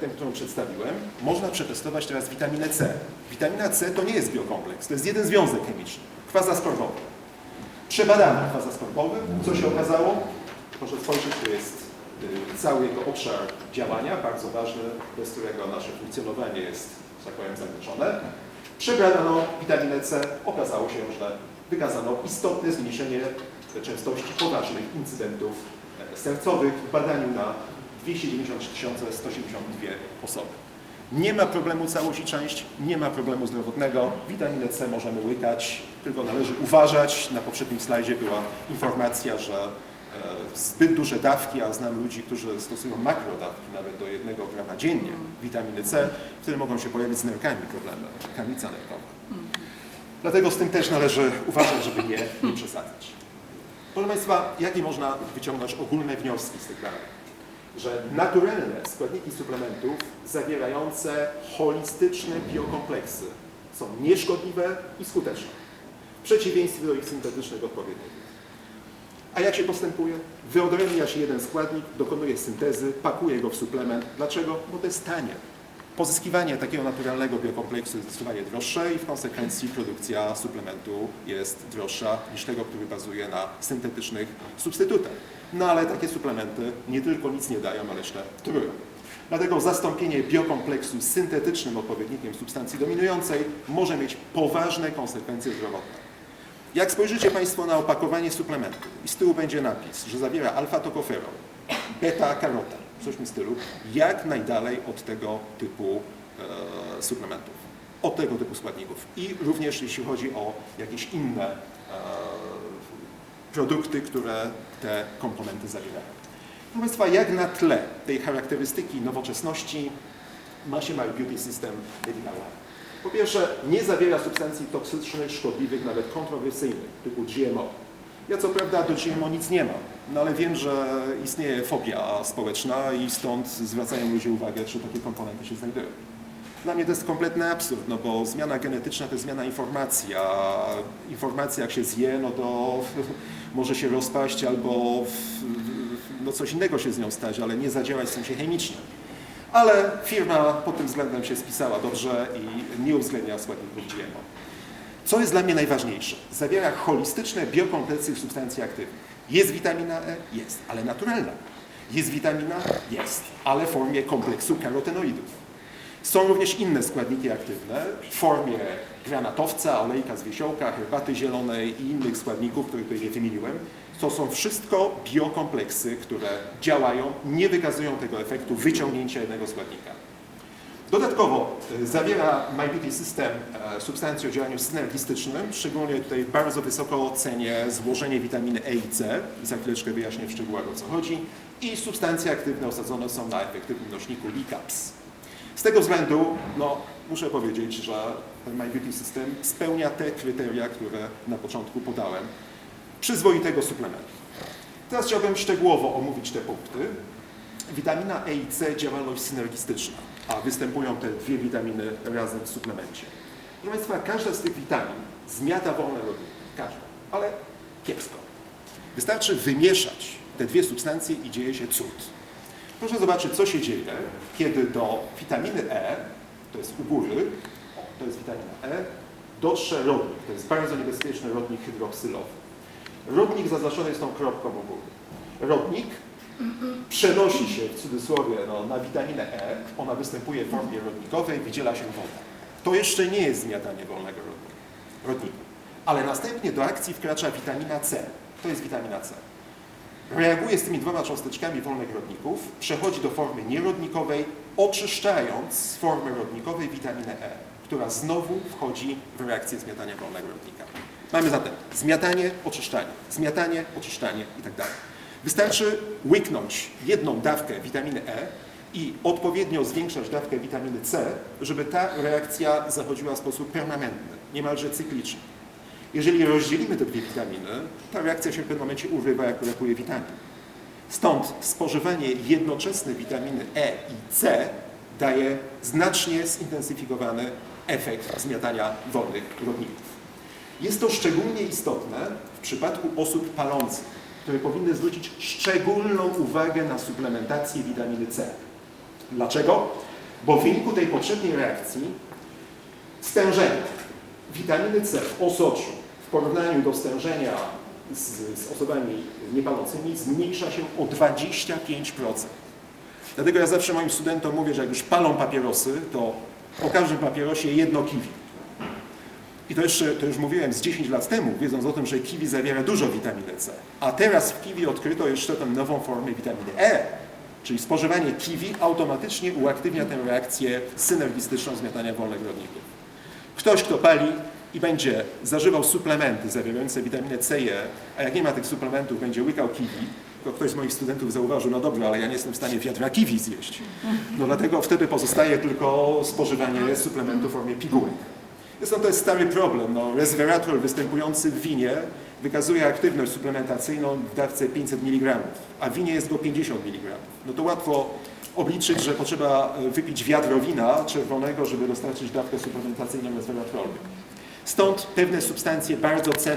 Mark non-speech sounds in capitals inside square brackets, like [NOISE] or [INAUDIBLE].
przedtem, którą przedstawiłem, można przetestować teraz witaminę C. Witamina C to nie jest biokompleks, to jest jeden związek chemiczny, kwas askorbowy. Przebadamy kwas askorbowy, co się okazało? Proszę spojrzeć, to jest y, cały jego obszar działania, bardzo ważny, bez którego nasze funkcjonowanie jest, tak powiem, zakończone. Przebadano witaminę C, okazało się, że wykazano istotne zmniejszenie częstości poważnych incydentów sercowych w badaniu na 293 182 osoby. Nie ma problemu całość i część, nie ma problemu zdrowotnego. Witaminę C możemy łykać, tylko należy uważać. Na poprzednim slajdzie była informacja, że e, zbyt duże dawki, a znam ludzi, którzy stosują makrodawki nawet do jednego grama dziennie witaminy C, wtedy mogą się pojawić z nerkami problemy, kamica nerkowa. Dlatego z tym też należy uważać, żeby nie, nie przesadzać. Proszę Państwa, jakie można wyciągnąć ogólne wnioski z tych danych? Że naturalne składniki suplementów zawierające holistyczne biokompleksy są nieszkodliwe i skuteczne, w przeciwieństwie do ich syntetycznych odpowiedników. A jak się postępuje? Wyodrębnia się jeden składnik, dokonuje syntezy, pakuje go w suplement. Dlaczego? Bo to jest tanie. Pozyskiwanie takiego naturalnego biokompleksu jest zdecydowanie droższe i w konsekwencji produkcja suplementu jest droższa niż tego, który bazuje na syntetycznych substytutach. No ale takie suplementy nie tylko nic nie dają, ale jeszcze trują. Dlatego zastąpienie biokompleksu syntetycznym odpowiednikiem substancji dominującej może mieć poważne konsekwencje zdrowotne. Jak spojrzycie Państwo na opakowanie suplementu i z tyłu będzie napis, że zawiera alfa-tokoferol, beta-karotan, coś w tym stylu, jak najdalej od tego typu e, suplementów, od tego typu składników. I również jeśli chodzi o jakieś inne e, produkty, które te komponenty zawierają. Proszę Państwa, jak na tle tej charakterystyki nowoczesności ma się My Beauty System Medical? Po pierwsze, nie zawiera substancji toksycznych, szkodliwych, nawet kontrowersyjnych, typu GMO. Ja co prawda do GMO nic nie mam, no ale wiem, że istnieje fobia społeczna i stąd zwracają ludzie uwagę, czy takie komponenty się znajdują. Dla mnie to jest kompletny absurd, no bo zmiana genetyczna to jest zmiana informacji, a informacja jak się zje, no to [LAUGHS] może się rozpaść albo no coś innego się z nią stać, ale nie zadziałać w sensie chemicznym. Ale firma pod tym względem się spisała dobrze i nie uwzględnia składników GMO. Co jest dla mnie najważniejsze? Zawiera holistyczne biokompleksy substancji aktywnych. Jest witamina E? Jest, ale naturalna. Jest witamina? Jest, ale w formie kompleksu karotenoidów. Są również inne składniki aktywne w formie granatowca, olejka z wiesiołka, herbaty zielonej i innych składników, których tutaj nie wymieniłem. To są wszystko biokompleksy, które działają, nie wykazują tego efektu wyciągnięcia jednego składnika. Dodatkowo e, zawiera MyBeauty System e, substancje o działaniu synergistycznym, szczególnie tutaj bardzo wysoko cenię złożenie witaminy E i C, za chwileczkę wyjaśnię w szczegółach o co chodzi, i substancje aktywne osadzone są na efektywnym nośniku LICAPS. Z tego względu, no, muszę powiedzieć, że ten MyBeauty System spełnia te kryteria, które na początku podałem, przyzwoitego suplementu. Teraz chciałbym szczegółowo omówić te punkty. Witamina E i C działalność synergistyczna, a występują te dwie witaminy razem w suplemencie. Proszę Państwa, każda z tych witamin zmiata wolne rodniki. Każda, ale kiepsko. Wystarczy wymieszać te dwie substancje i dzieje się cud. Proszę zobaczyć, co się dzieje, kiedy do witaminy E, to jest u góry, to jest witamina E, dotrze rodnik. To jest bardzo niebezpieczny rodnik hydroksylowy. Rodnik zaznaczony jest tą kropką u góry. Rodnik przenosi się w cudzysłowie no, na witaminę E, ona występuje w formie rodnikowej, wydziela się woda. To jeszcze nie jest zmiatanie wolnego rodniku. Ale następnie do akcji wkracza witamina C. To jest witamina C. Reaguje z tymi dwoma cząsteczkami wolnych rodników, przechodzi do formy nierodnikowej, oczyszczając z formy rodnikowej witaminę E, która znowu wchodzi w reakcję zmiatania wolnego rodnika. Mamy zatem zmiatanie, oczyszczanie, zmiatanie, oczyszczanie i tak. Wystarczy łyknąć jedną dawkę witaminy E i odpowiednio zwiększać dawkę witaminy C, żeby ta reakcja zachodziła w sposób permanentny, niemalże cykliczny. Jeżeli rozdzielimy te dwie witaminy, ta reakcja się w pewnym momencie urywa, jak brakuje witamin. Stąd spożywanie jednoczesne witaminy E i C daje znacznie zintensyfikowany efekt zmiatania wolnych rodników. Jest to szczególnie istotne w przypadku osób palących, które powinny zwrócić szczególną uwagę na suplementację witaminy C. Dlaczego? Bo w wyniku tej poprzedniej reakcji stężenie witaminy C w osoczu w porównaniu do stężenia z, z osobami niepalącymi zmniejsza się o 25%. Dlatego ja zawsze moim studentom mówię, że jak już palą papierosy, to po każdym papierosie jedno kiwi. I to, jeszcze, to już mówiłem z 10 lat temu, wiedząc o tym, że kiwi zawiera dużo witaminy C. A teraz w kiwi odkryto jeszcze tę nową formę witaminy E, czyli spożywanie kiwi automatycznie uaktywnia tę reakcję synergistyczną zmiatania wolnych rodników. Ktoś, kto pali i będzie zażywał suplementy zawierające witaminę C i E, a jak nie ma tych suplementów, będzie łykał kiwi, to ktoś z moich studentów zauważył, no dobra, ale ja nie jestem w stanie wiadra kiwi zjeść. No dlatego wtedy pozostaje tylko spożywanie suplementu w formie pigułek. Zresztą to jest stary problem. No, występujący w winie wykazuje aktywność suplementacyjną w dawce 500 mg, a w winie jest go 50 mg. No to łatwo obliczyć, że potrzeba e, wypić wiadro wina czerwonego, żeby dostarczyć dawkę suplementacyjną resveratrolu. Stąd pewne substancje bardzo cenne